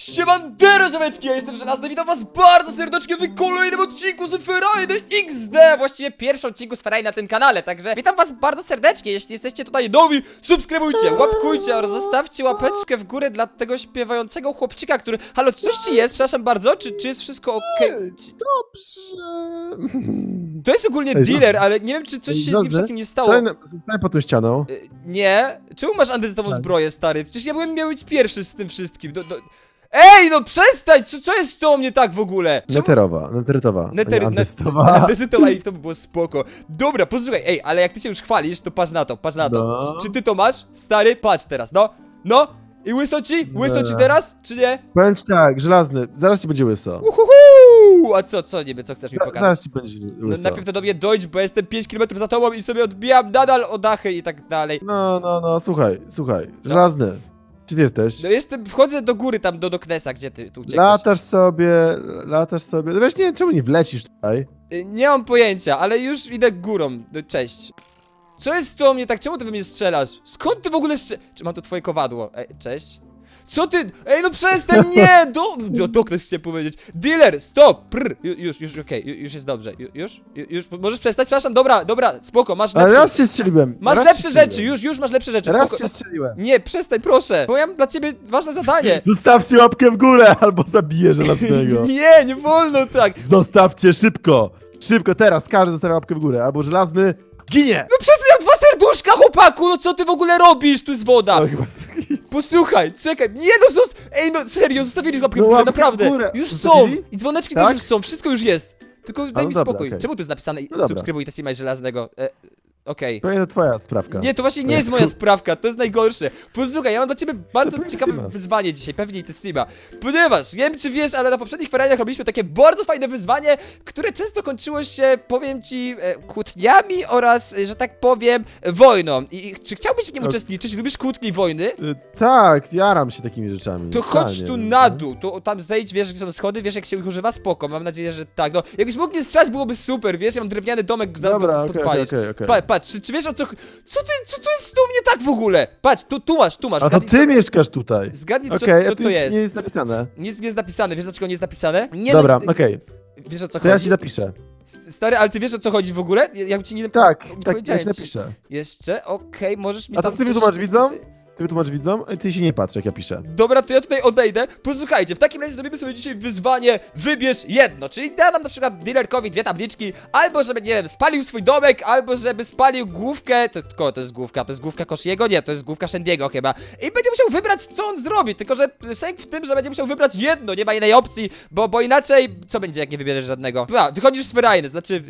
Siemandero ziomeczki, ja jestem Żelazny, witam was bardzo serdecznie w kolejnym odcinku z Ferrari XD Właściwie pierwszym odcinku z Ferrari na tym kanale, także witam was bardzo serdecznie, jeśli jesteście tutaj nowi, subskrybujcie, łapkujcie oraz zostawcie łapeczkę w górę dla tego śpiewającego chłopczyka, który... Halo, czy coś ci jest? Przepraszam bardzo, czy, czy jest wszystko okej? Dobrze. To jest ogólnie Ej, dealer, ale nie wiem, czy coś Ej, się z nim Zozę, wszystkim nie stało Stań, stań pod tą ścianą. Y, Nie? Czemu masz antyzytową Tak. zbroję, stary? Przecież ja byłem miał być pierwszy z tym wszystkim. Do, do... Ej, no przestań! Co, co jest z tą nie tak w ogóle? Czemu... Neterowa, neterytowa. Neter... nie net- antystowa. Antyzytowa i to by było spoko. Dobra, posłuchaj, ej, ale jak ty się już chwalisz, to patrz na to, patrz na to. No. Czy, czy ty to masz? Stary, patrz teraz, no. No! I łyso ci? Łyso ci teraz? Czy nie? Powiem ci tak, żelazny, zaraz ci będzie łyso. Uhuhu! A co, co niby, co chcesz mi Za- pokazać? Zaraz ci będzie No, łyso. najpierw to do mnie dojdź, bo jestem 5 km za tobą i sobie odbijam nadal o dachy i tak dalej. No, no, no, słuchaj, słuchaj, żelazny. Gdzie ty jesteś? No jestem, wchodzę do góry tam do, do Knesa, gdzie ty tu uciekłeś. Latasz sobie, latasz sobie. No weź nie wiem, czemu nie wlecisz tutaj? Y, Nie mam pojęcia, ale już idę górą. No, Cześć. Co jest to mnie tak? Czemu ty we mnie strzelasz? Skąd ty w ogóle strze... Czy mam tu twoje kowadło? Ej, cześć. Co ty? Ej, no przestań, nie! Do, do, do ktoś chce powiedzieć. Dealer, stop! Prr. Ju- Już, już, okej, ju- już jest dobrze. Ju- Już? Ju- Już? Możesz przestać? Przepraszam, dobra, dobra, spoko, masz Ale lepsze... raz się strzeliłem. Masz raz lepsze się rzeczy, strzeliłem. już, już masz lepsze rzeczy, Raz spoko. się strzeliłem. Nie, przestań, proszę, bo ja mam dla ciebie ważne zadanie. Zostawcie łapkę w górę, albo zabiję żelaznego. Nie, nie wolno tak. Zostawcie szybko. Szybko, teraz każdy zostawia łapkę w górę, albo żelazny ginie. No przestań, ja mam dwa serduszka, chłopaku, no co ty w ogóle robisz? Tu jest woda. No, chyba... Posłuchaj, czekaj, nie no zost... Ej no serio, zostawili łapkę No w górę, łapkę w naprawdę. górę. Już są Zostawili? i dzwoneczki Tak? też już są, wszystko już jest. Tylko daj no mi dobra, spokój. okej. Czemu tu jest napisane No dobra. subskrybuj Tesima Żelaznego? E, Okej. To jest twoja sprawka. Nie, to właśnie nie jest moja sprawka, to jest najgorsze. Posłuchaj, ja mam dla ciebie bardzo pewnie ciekawe Tesima. wyzwanie dzisiaj, pewnie i Tesima. Ponieważ, nie wiem czy wiesz, ale na poprzednich ferajach robiliśmy takie bardzo fajne wyzwanie, które często kończyło się, powiem ci, e, kłótniami oraz, e, że tak powiem, wojną. I czy chciałbyś w nim Ok. uczestniczyć? Lubisz kłótnie i wojny? Y, Tak, jaram się takimi rzeczami. To chodź Totalnie. tu na dół, to tam zejdź, wiesz, gdzie są schody, wiesz, jak się ich używa, spoko, mam nadzieję, że tak, no, jakbyś mógł nie strzelać, byłoby super, wiesz, ja mam drewniany domek, zaraz Dobra, go okej, okej, okej. Pa, patrz, czy, czy wiesz o co, co ty, co, co jest tu u mnie tak w ogóle? Patrz, tu, tu masz, tu masz, A to zgadnij, ty mieszkasz tutaj. co, zgadnij co, Okej, co tu to jest- nie jest napisane. Nic nie jest napisane, wiesz dlaczego nie jest napisane? Nie, Dobra, no, okej. wiesz o co To ja chodzi? ci napiszę. S- Stary, ale ty wiesz o co chodzi w ogóle? Ja, ja ci nie, Tak, nie tak, ja powiedziałem ci ci. napiszę. Jeszcze, okej, możesz mi A to tam ty coś- wytłumacz widzom? Ty wytłumacz widzom, a ty się nie patrz, jak ja piszę. Dobra, to ja tutaj odejdę. Posłuchajcie, w takim razie zrobimy sobie dzisiaj wyzwanie Wybierz jedno, czyli da nam na przykład dealerkowi dwie tabliczki, albo żeby, nie wiem, spalił swój domek, albo żeby spalił główkę, to kogo to jest główka? To jest główka Koshiego? Nie, to jest główka Shendiego chyba. I będzie musiał wybrać, co on zrobi, tylko że sęk w tym, że będzie musiał wybrać jedno, nie ma innej opcji, bo, bo inaczej, co będzie, jak nie wybierzesz żadnego? A, wychodzisz z Ferajny, znaczy,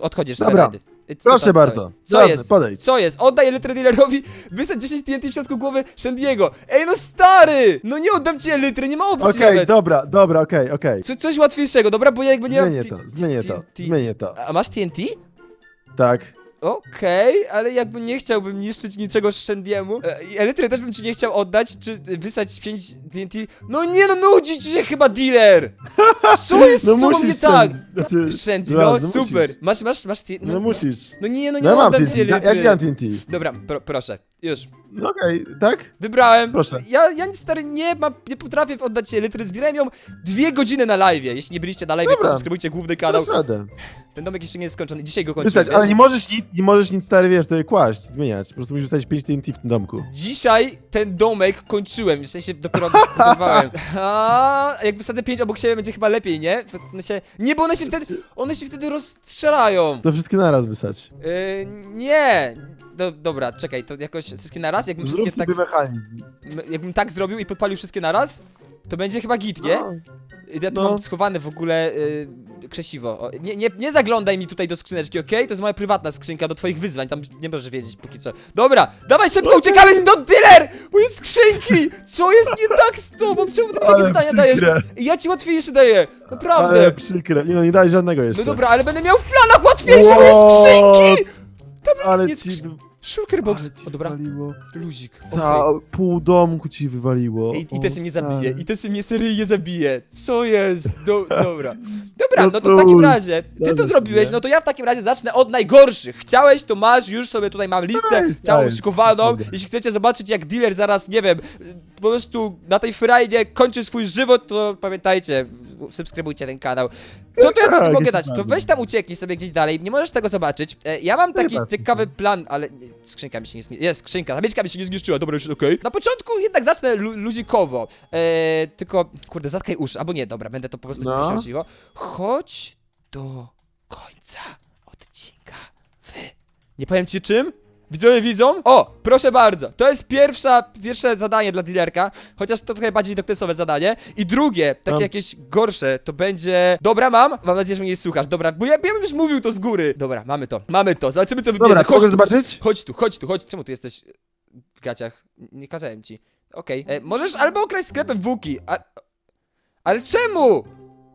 odchodzisz z Dobra. Ferajny. Proszę bardzo. Co jest? podejdź. Co jest? Oddaj litrę dealerowi, wysadź 10 TNT w środku głowy Shendiego. Ej, no stary! No nie oddam ci litry, nie ma opcji Okej, nawet. dobra, dobra, okej, okej. Co, coś łatwiejszego, dobra? Bo ja jakby nie mam... Zmienię to, zmienię to, zmienię to. A masz TNT? Tak. Okej, ale jakby nie chciałbym niszczyć niczego Shendiemu. E, i Elitry też bym ci nie chciał oddać, czy wysać 5 TNT. No nie no, nudzi ci się chyba dealer! Co jest No z tobą nie tak? Shen- znaczy, no, no, no super. musisz. Masz, masz, masz TNT? No musisz. No nie, no nie No ja mam oddam TNT, ci ja, ja ci dam TNT. Dobra, pro, proszę, już. Okej, tak? Wybrałem. Proszę. Ja, ja stary nie mam, nie potrafię oddać ci elitry. Zbierałem ją dwie godziny na live. Jeśli nie byliście na live, to Dobra. subskrybujcie główny kanał. Dasz radę. Ten domek jeszcze nie jest skończony. Dzisiaj go kończymy. Wiesz? ale nie możesz nic, nie możesz nic stary, wiesz, tutaj kłaść, zmieniać. Po prostu musisz wstać 5 TNT w tym domku. Dzisiaj ten domek kończyłem, w sensie dopiero budowałem. A jak wysadzę pięć obok siebie, będzie chyba lepiej, nie? One się, nie, bo one się wtedy, one się wtedy rozstrzelają. To wszystkie naraz wysać. Yy, nie. Do, dobra, czekaj, to jakoś wszystkie naraz? Jakbym Zrób wszystkie sobie tak, mechanizm. m- jakbym tak zrobił i podpalił wszystkie naraz, to będzie chyba git, nie? No. Ja tu No. mam schowane w ogóle y, krzesiwo. O, nie, nie, nie zaglądaj mi tutaj do skrzyneczki, okej? To jest moja prywatna skrzynka do twoich wyzwań, tam nie możesz wiedzieć póki co. Dobra, dawaj szybko, uciekamy stąd, dealer! Moje skrzynki! Co jest nie tak z tobą? Czemu ty mi takie Ale zdania dajesz? przykre, I ja ci łatwiejsze daję, naprawdę. ale przykre. Nie no, nie daj żadnego jeszcze. No dobra, ale będę miał w planach łatwiejsze moje What? skrzynki! Ale nie ci... Shulkerbox! O, dobra, luzik. okej. Pół domku ci wywaliło. I, I O, Tesy mnie stary. zabije, i Tesy mnie seryjnie zabije. Co jest? Do, dobra. Dobra, No no to w takim cóż, razie, ty to zrobiłeś, no to ja w takim razie zacznę od najgorszych. Chciałeś, to masz, już sobie tutaj mam listę Daj, całą daj, szykowaną. dobra. Jeśli chcecie zobaczyć, jak dealer zaraz, nie wiem, po prostu na tej frajdzie kończy swój żywot, to pamiętajcie, subskrybujcie ten kanał. Co to ja ci Tak, tu mogę dać? To weź tam ucieknij sobie gdzieś dalej, nie możesz tego zobaczyć. E, Ja mam taki ciekawy plan, ale skrzynka mi się nie zniszczyła. Jest skrzynka, tabliczka mi się nie zniszczyła, dobra, już okej. Na początku jednak zacznę lu luzikowo. E, tylko, kurde, zatkaj uszy, albo nie, dobra, będę to po prostu No. pisał cicho. Chodź do końca odcinka w... Nie powiem ci czym? Widzowie widzą? O, proszę bardzo, to jest pierwsza, pierwsze zadanie dla dealerka, chociaż to trochę bardziej doktesowe zadanie. I drugie, takie Mam. jakieś gorsze, to będzie... Dobra, mam? Mam nadzieję, że mnie nie słuchasz, dobra, bo ja, ja bym już mówił to z góry. Dobra, mamy to, mamy to, zobaczymy co wybierze. Dobra, chodź, mogę tu, zobaczyć? chodź tu, chodź tu, chodź, czemu tu jesteś w gaciach? Nie kazałem ci. Okej, e, możesz albo okraść sklepem Wuki, a... Ale czemu?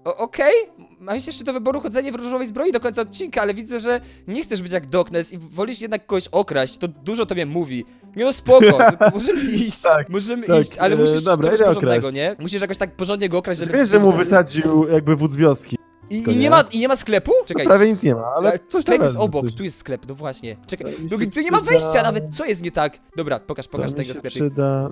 Okej, masz jeszcze do wyboru chodzenie w różowej zbroi do końca odcinka, ale widzę, że nie chcesz być jak Doknes i wolisz jednak kogoś okraść, to dużo tobie mówi. Nie no spoko, to możemy iść, Tak, możemy tak, iść, ale e, musisz dobra, czegoś porządnego, okraść. nie? Musisz jakoś tak porządnie go okraść, żeby... Wiesz, że mu wysadził jakby wódz wioski. I, to i, nie ma, I nie ma sklepu? Czekaj, Prawie nic nie ma, ale coś sklep jest obok, coś. tu jest sklep, no właśnie. Czekaj, To no, gdzie nie ma wejścia nawet, co jest nie tak? Dobra, pokaż, pokaż To tego sklepu. przyda...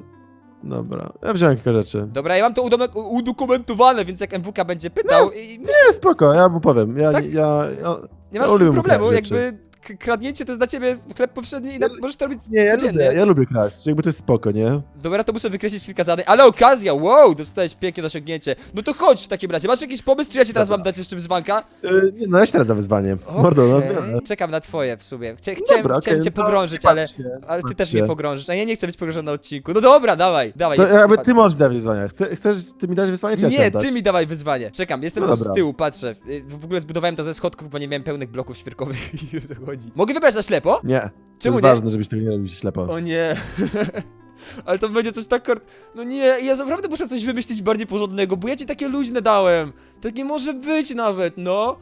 Dobra, ja wziąłem kilka rzeczy. Dobra, ja mam to udokumentowane, więc jak MWK będzie pytał i myślę, Nie, spoko, ja mu powiem. Ja, Tak? ja, ja, nie masz ja z tym lubię problemu, jakby kradnięcie to jest dla ciebie chleb powszedni i na, możesz to robić Nie, ja codziennie. lubię, ja lubię kraść, jakby to jest spoko, nie? Dobra, to muszę wykreślić kilka zadań, ale okazja, wow, dostałeś pięknie osiągnięcie. No to chodź w takim razie, masz jakiś pomysł, czy ja ci teraz mam dać jeszcze wyzwanka? Yy, nie, no ja się teraz za wyzwanie. Mordo, no Okej, zmianę. Czekam na twoje w sumie. Chcia, chciałem, Dobra, chciałem okej, cię no, pogrążyć, ale, ale ty też mnie pogrążysz, a ja nie chcę być pogrążony na odcinku. No dobra, dawaj, dawaj. To jakby ty możesz mi dać wyzwania. Chce, chcesz ty mi dać wyzwanie, czy ja ci Nie, mam dać? ty mi dawaj wyzwanie. Czekam, jestem No tu dobra. z tyłu, patrzę. Y, W ogóle zbudowałem to ze schodków, bo nie miałem pełnych bloków świerkowych i o to chodzi. Mogę wybrać na ślepo? Nie. Czemu to nie? jest ważne, żebyś tego nie robił ślepo. O nie. Ale to będzie coś tak... kor- No nie, ja naprawdę muszę coś wymyślić bardziej porządnego, bo ja ci takie luźne dałem. Tak nie może być nawet, no.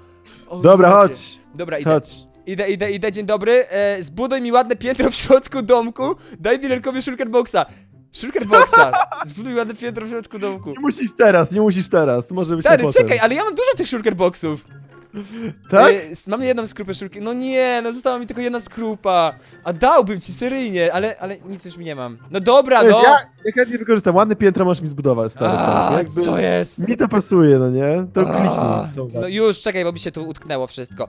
O, Dobra, chodź. Dobra, idę. Chodź. Idę, idę, idę, dzień dobry. E, zbuduj mi ładne piętro w środku domku. Daj dealerkowi shulkerboxa. Shulkerboxa. Zbuduj ładne piętro w środku domku. Nie musisz teraz, nie musisz teraz. Może być Stary, na potem. czekaj, ale ja mam dużo tych shulkerboxów. Tak? S- mam jedną skrupę szulki. No nie, no została mi tylko jedna skrupa. A dałbym ci seryjnie, ale, ale nic już mi nie mam. No dobra, Wiesz, no. ja, ja chętnie wykorzystam. Ładne piętro możesz mi zbudować, stary. A, tak, jakby co jest? Mi to pasuje, no nie? To A, kliknij. Co No już, czekaj, bo mi się tu utknęło wszystko.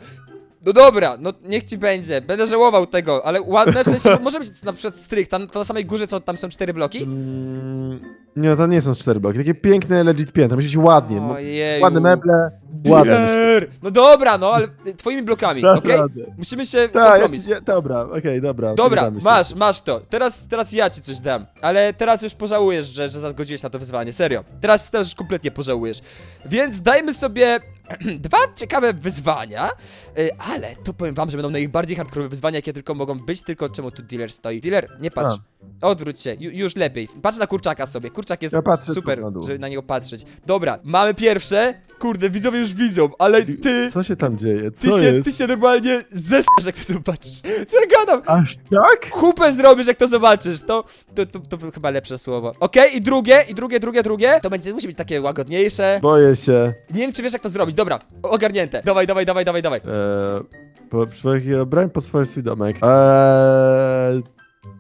No dobra, no niech ci będzie, będę żałował tego, ale ładne, w sensie, może być na przykład strych, tam to na samej górze, co tam są cztery bloki? Mm, nie, to nie są cztery bloki. Takie piękne, legit piętra. Musi być ładnie. mo- Ojeju. Ładne meble, Dealer! No dobra, no, ale twoimi blokami, Dasz okej? radę. Musimy się Tak, ja kompromis. ci, ja, dobra, okej, dobra. Dobra, dogadamy się. masz, masz to. Teraz, teraz ja ci coś dam. Ale teraz już pożałujesz, że, że zgodziłeś na to wyzwanie. Serio. Teraz, teraz już kompletnie pożałujesz. Więc dajmy sobie dwa ciekawe wyzwania. y, Ale to powiem wam, że będą najbardziej hardcore wyzwania, jakie tylko mogą być. Tylko czemu tu dealer stoi? Dealer, nie patrz. Odwróć się, ju, już lepiej. Patrz na kurczaka sobie. Kurczak jest Ja super, na żeby na niego patrzeć. Dobra, mamy pierwsze. Kurde, widzowie już widzą, ale ty. Co się tam dzieje? Ty Co się, jest? ty się normalnie zesrasz, jak to zobaczysz. Co ja gadam? Aż tak? kupę zrobisz, jak to zobaczysz. To, to, to, to chyba lepsze słowo. Okej, i drugie, i drugie, drugie, drugie. To będzie, musi być takie łagodniejsze. Boję się. Nie wiem, czy wiesz, jak to zrobić. Dobra, ogarnięte. Dawaj, dawaj, dawaj, dawaj, dawaj. Eee, po, człowiek broń po swoje swój domek. Eee,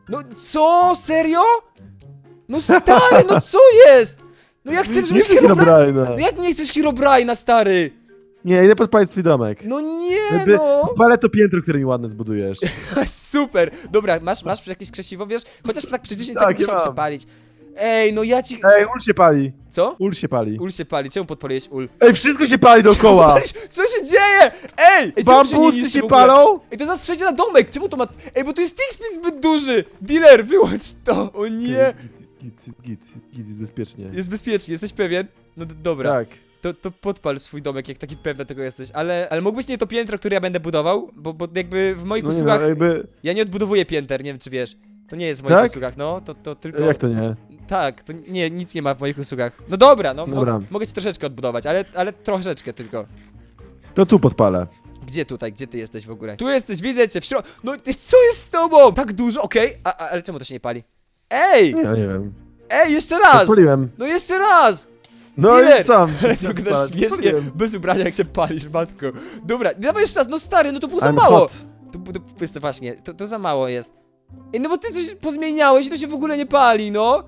No co? Serio? No stary, no co jest? No jak chcesz, nie żebyś chcę Herobrine... No jak nie chcesz Herobrine'a, stary? Nie, idę podpalić swój domek. No nie, Jakby no. Palę to piętro, które mi ładne zbudujesz. Super. Dobra, masz, masz jakieś krzesiwo, wiesz? Chociaż tak przez 10 Tak, sekund ja musiał mam. przepalić. Ej, no ja ci... Ej, ul się pali. Co? Ul się pali. Ul się pali. Czemu podpaliłeś ul? Ej, wszystko się pali dookoła. Co się dzieje? Ej! Ej, czemu się nie Bambusy niszczy się ogóle? palą. Ej, to zaraz przejdzie na domek! Czemu to ma... Ej, bo tu jest TXP zbyt duży! Dealer, wyłącz to! O nie! Jest Git, git, git, git, jest bezpiecznie. Jest bezpiecznie, jesteś pewien? No d- dobra, Tak. to, to podpal swój domek, jak taki pewny tego jesteś, ale, ale mógłbyś nie to piętro, które ja będę budował? Bo, bo jakby w moich No nie usługach... no, jakby... Ja nie odbudowuję pięter, nie wiem czy wiesz. To nie jest w moich Tak? usługach, no, to, to tylko... Jak to nie? Tak, to nie, nic nie ma w moich usługach. No dobra, no, Dobra. Mo mogę ci troszeczkę odbudować, ale, ale troszeczkę tylko. To tu podpalę. Gdzie tutaj? Gdzie ty jesteś w ogóle? Tu jesteś, widzę cię w środku. No ty, co jest z tobą? Tak dużo, okej. A, a, ale czemu to się nie pali? Ej! Ja nie wiem. Ej, jeszcze raz! Odpaliłem. No jeszcze raz! No Dealer! i co? Ale to wyglądasz śmiesznie, bez ubrania jak się palisz, matko. Dobra, dawaj jeszcze raz, no stary, no to było za mało. To, to, to właśnie, to, to za mało jest. Ej, no bo ty coś pozmieniałeś i to się w ogóle nie pali, no.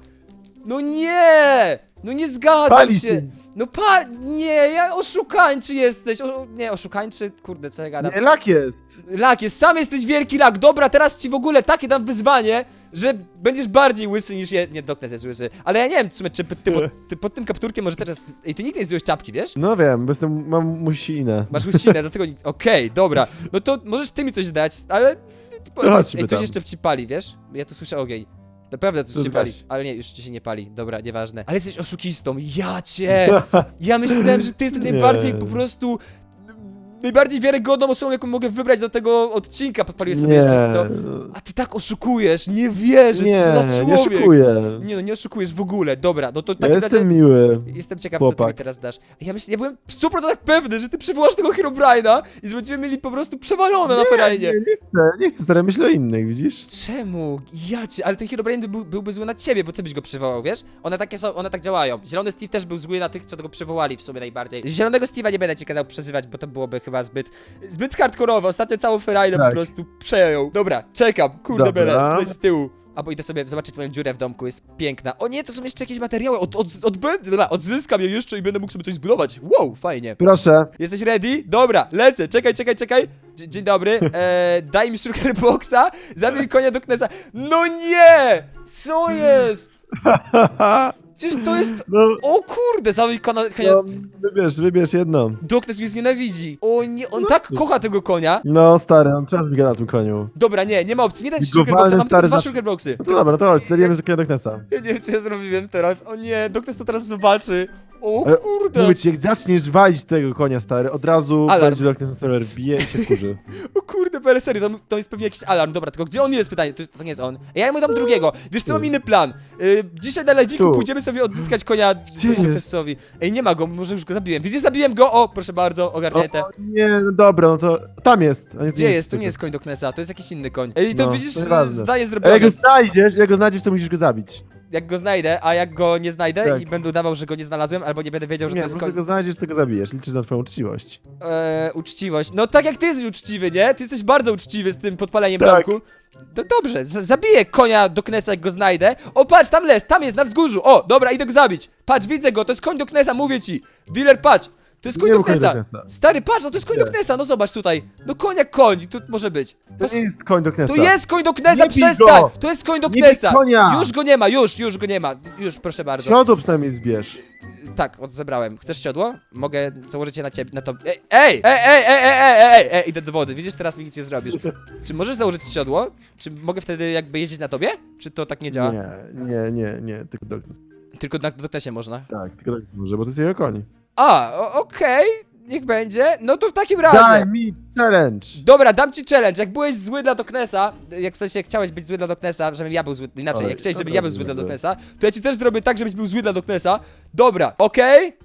No nie! No nie zgadzam Pali się. się. No pal... Nie, ja oszukańczy jesteś. O, nie, oszukańczy, kurde, co ja gadam. Nie, lak jest. Lak jest, sam jesteś wielki lak. Dobra, teraz ci w ogóle takie dam wyzwanie, że będziesz bardziej łysy niż je... Nie, Doknes jest łysy. Ale ja nie wiem, w sumie, czy ty, pod, ty pod tym kapturkiem może teraz... Ej, ty nigdy nie zdjąłeś czapki, wiesz? No wiem, bo jestem, mam musinę. Masz łysinę, dlatego... nie- Okej, dobra. No to możesz ty mi coś dać, ale... Chodźmy Ej, coś tam. jeszcze ci pali, wiesz? Ja tu słyszę ogień. Naprawdę coś To ci pali. zgaś. Ale nie, już ci się nie pali. Dobra, nieważne. Ale jesteś oszukistą. Ja cię! Ja myślałem, że ty jesteś Nie. najbardziej po prostu... Najbardziej wiarygodną osobą, jaką mogę wybrać do tego odcinka. Podpaliłeś sobie Nie, jeszcze to. A ty tak oszukujesz, nie wierzę, nie, co za nie człowiek. szukuję. Nie no, nie oszukujesz w ogóle. Dobra, no to Ja tak jestem miły. Jestem ciekaw, co ty mi chłopak. teraz dasz. Ja myślę, ja byłem w 100% pewny, że ty przywołasz tego Herobrine'a i że będziemy mieli po prostu przewalone na Nie, ferajnie. nie, nie chcę, nie chcę, stary, myślę o innych, widzisz? Czemu? Ja cię, ale ten Herobrine by, był- byłby zły na ciebie, bo ty byś go przywołał, wiesz? One takie są, one tak działają. Zielony Steve też był zły na tych, co go przywołali w sumie najbardziej. Zielonego Steve'a nie będę ci kazał przezywać, bo to byłoby chyba zbyt, zbyt hardkorowe. Ostatnio całą ferajnę po Tak. prostu przejął. Dobra, czekam, kurde Dobra. bele, tutaj z tyłu. Albo idę sobie zobaczyć moją dziurę w domku, jest piękna. O nie, to są jeszcze jakieś materiały, od, od, dobra, odzyskam je jeszcze i będę mógł sobie coś zbudować. Wow, fajnie. Proszę. Jesteś ready? Dobra, lecę, czekaj, czekaj, czekaj. Dzie- Dzień dobry, eee, daj mi sugar boxa, zabij konia do Knesa. No nie! Co jest? Przecież to jest... No, O kurde, zabij konia... no, wybierz, wybierz jedną. Doknes mnie znienawidzi. O nie, on tak kocha tego konia. No, stary, on czas mi na tym koniu. Dobra, nie, nie ma opcji, nie daj ci Migowalny sugar boxa, mam tylko stary dwa znaczy- sugar boxy. No to dobra, to chodź, zabijemy do Doknesa. Ja nie wiem, co ja zrobiłem teraz. O nie, Doknes to teraz zobaczy. O Ale kurde. Mówię ci, jak zaczniesz walić tego konia, stary, od razu Alarm. będzie Doknes na serwer, bije i się wkurzy. O kurde, ale serio, to, to jest pewnie jakiś alarm. Dobra, tylko gdzie on jest pytanie? To, to nie jest on. Ja mu dam drugiego. Wiesz co, mam inny plan. Y, dzisiaj na Tu. pójdziemy sobie odzyskać konia jest? Testowi. Ej, nie ma go, może już go zabiłem. Widzisz, zabiłem go. O, proszę bardzo, ogarnięte. O, nie, no dobra, no to tam jest. A nie, Gdzie jest? To nie jest koń do Knesa, to jest jakiś inny koń. Ej, to No, widzisz, to nieważne. zdanie A jak zrobione. go znajdziesz, jak go znajdziesz, to musisz go zabić. Jak go znajdę, a jak go nie znajdę Tak. i będę udawał, że go nie znalazłem, albo nie będę wiedział, że Nie, to po jest prostu koń... go znajdziesz, go zabijesz. Liczysz na twoją uczciwość. Eee, uczciwość. No tak jak ty jesteś uczciwy, nie? Ty jesteś bardzo uczciwy z tym podpaleniem Tak. domku. No dobrze, z- zabiję konia do Knesa, jak go znajdę. O, patrz, tam les, tam jest, na wzgórzu. O, dobra, idę go zabić. Patrz, widzę go, to jest koń do Knesa, mówię ci. Dealer, patrz. To jest koń Nie do konia do Knesa. Knesa. Stary, patrz, no to jest koń do Gdzie? Knesa, no zobacz tutaj. No koń jak koń, tu może być. To Pas- nie jest koń Doknesa. to jest koń do Knesa, Nie bij przestań! go! To jest koń do Nie bij Knesa! konia! Już go nie ma, już, już go nie ma. Już, proszę bardzo. Siodło przynajmniej zbierz. Tak, od zebrałem. Chcesz siodło? Mogę założyć je na ciebie, na to. Ej, ej, ej, ej, ej, ej, ej, ej, ej, idę do wody. Widzisz, teraz mi nic nie zrobisz. Czy możesz założyć siodło? Czy mogę wtedy jakby jeździć na tobie? Czy to tak nie działa? Nie, nie, nie, nie, tylko Doknes. Tylko na doktesie można. Tak, tylko Doknes może, bo to jest jego koń. A, o- okej, niech będzie. No to w takim Daj razie. mi challenge! Dobra, dam ci challenge. Jak byłeś zły dla Doknesa, jak w sensie chciałeś być zły dla Doknesa, żebym ja był zły, inaczej, Oj, jak chciałeś, żebym ja był zły dla. Doknesa, to ja ci też zrobię tak, żebyś był zły dla Doknesa. Dobra, okej?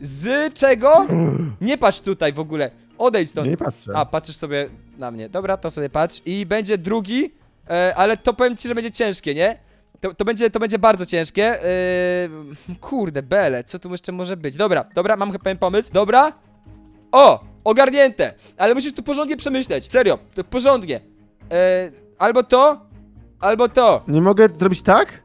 Z czego? Nie patrz tutaj w ogóle. Odejdź stąd. Nie patrzę. A, patrzysz sobie na mnie. Dobra, to sobie patrz. I będzie drugi, e, ale to powiem ci, że będzie ciężkie, nie? To, to, będzie, to będzie bardzo ciężkie. E, kurde, bele, co tu jeszcze może być? Dobra, dobra, mam pewien pomysł. Dobra. O, ogarnięte. Ale musisz tu porządnie przemyśleć. Serio, to porządnie. E, albo to, albo to. Nie mogę zrobić tak?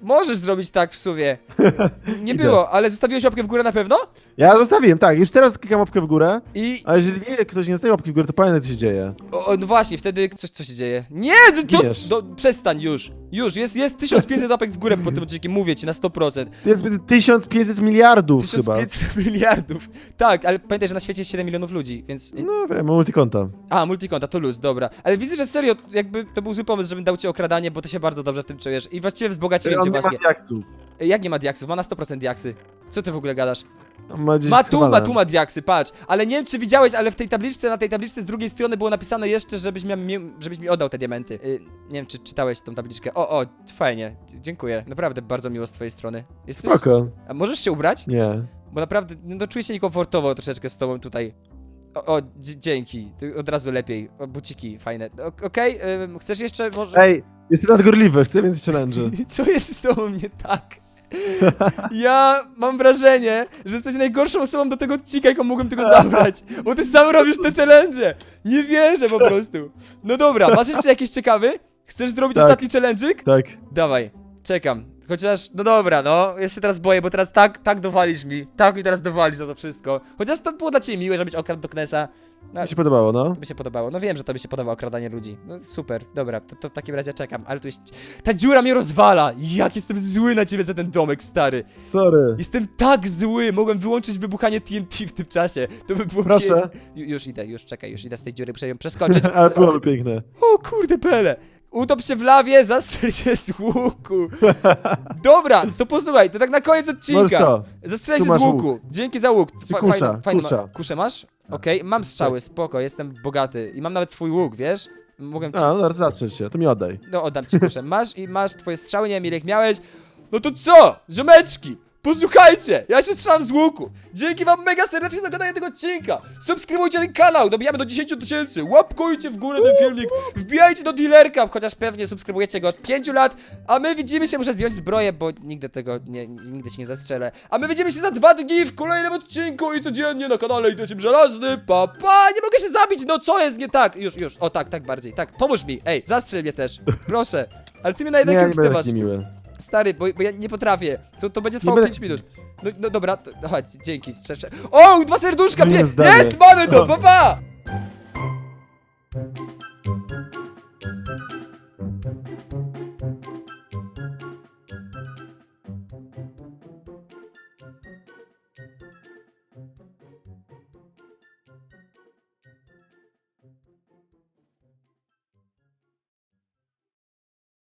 Możesz zrobić tak w sumie. Nie było, ale zostawiłeś łapkę w górę na pewno? Ja zostawiłem, tak, już teraz klikam łapkę w górę, I a jeżeli nie, ktoś nie zostawi łapki w górę, to pamiętaj co się dzieje. O, o, no właśnie, wtedy coś, co się dzieje? Nie, do, Giniesz. do, przestań już. Już, jest, jest 1500 łapek w górę po tym odcinku, mówię ci na 100%. To jest 1500 miliardów chyba. 1500 miliardów. Tak, ale pamiętaj, że na świecie jest 7 milionów ludzi, więc... No wiem, mam multikonta. A, multikonta, to luz, dobra. Ale widzę, że serio, jakby to był zły pomysł, żebym dał ci okradanie, bo ty się bardzo dobrze w tym czujesz. I właściwie wzbogaciłem On cię nie ma właśnie. diaksu. Jak nie ma diaksów? Ma na 100% diaksy. Co ty w ogóle gadasz? Ma Ma tu, ma tu ma diaksy, patrz. Ale nie wiem, czy widziałeś, ale w tej tabliczce, na tej tabliczce z drugiej strony było napisane jeszcze, żebyś, miał, mi- żebyś mi oddał te diamenty. Y, nie wiem, czy czytałeś tą tabliczkę. O, o, fajnie. Dziękuję. Naprawdę bardzo miło z twojej strony. Jesteś... Spoko. A możesz się ubrać? Nie. Bo naprawdę, no czuję się niekomfortowo troszeczkę z tobą tutaj. O, o dzie- dzięki, od razu lepiej. O, buciki fajne. O- Okej, ym, chcesz jeszcze może... Ej, jestem nadgorliwy, chcę więcej challenge. Co jest z tobą nie tak? Ja mam wrażenie, że jesteś najgorszą osobą do tego odcinka, jaką mogłem tego zabrać. Bo ty sam robisz te challenge. Nie wierzę po prostu. No dobra, masz jeszcze jakiś ciekawy? Chcesz zrobić Tak. ostatni challenge'ik? Tak. Dawaj, czekam. Chociaż, no dobra, no, ja się teraz boję, bo teraz tak, tak dowalisz mi. Tak mi teraz dowalisz za to wszystko. Chociaż to było dla ciebie miłe, żebyś okradł do Knesa. No, Mi się podobało, no. to by się podobało. No wiem, że to by się podobało okradanie ludzi. No super, dobra, to, to w takim razie czekam. Ale tu jest... Ta dziura mnie rozwala! Jak jestem zły na ciebie za ten domek, stary. Sorry. Jestem tak zły! Mogłem wyłączyć wybuchanie TNT w tym czasie. To by było Proszę. pie- Ju- Już idę, już czekaj, już idę z tej dziury, muszę ją przeskoczyć. Ale byłoby piękne. O kurde pele! Utop się w lawie, zastrzel się z łuku. Dobra, to posłuchaj, to tak na koniec Możesz odcinka. to. Zastrzelaj Tu się z masz łuku. Dzięki za łuk. Czy kusza, fajne- fajne ma- kusza. Kuszę masz? Okej, mam strzały, spoko, jestem bogaty. I mam nawet swój łuk, wiesz? Mogłem ci... No zaraz zastrzel się, to mi oddaj. No, oddam ci kuszę. Masz i masz twoje strzały, nie wiem ile ich miałeś. No to co? Ziomeczki! Posłuchajcie, ja się strzelam z łuku. Dzięki wam mega serdecznie za oglądanie tego odcinka. Subskrybujcie ten kanał, dobijamy do 10 tysięcy. Łapkujcie w górę ten filmik. Wbijajcie do dealerka, chociaż pewnie subskrybujecie go od 5 lat. A my widzimy się, muszę zdjąć zbroję, bo nigdy tego nie, nigdy się nie zastrzelę. A my widzimy się za dwa dni w kolejnym odcinku i codziennie na kanale Idecim Żelazny. Pa, pa, nie mogę się zabić, no co jest nie tak? Już, już, o tak, tak bardziej, tak, pomóż mi, ej, zastrzel mnie też, proszę. Ale ty mnie na Nie, jednego nie masz. taki miły. Stary, bo, bo ja nie potrafię. To, to będzie Nie trwało będę- 5 minut. No, no dobra, to, chodź, dzięki. Strzeże. O, dwa serduszka! Pie- jest, mamy to, pa pa!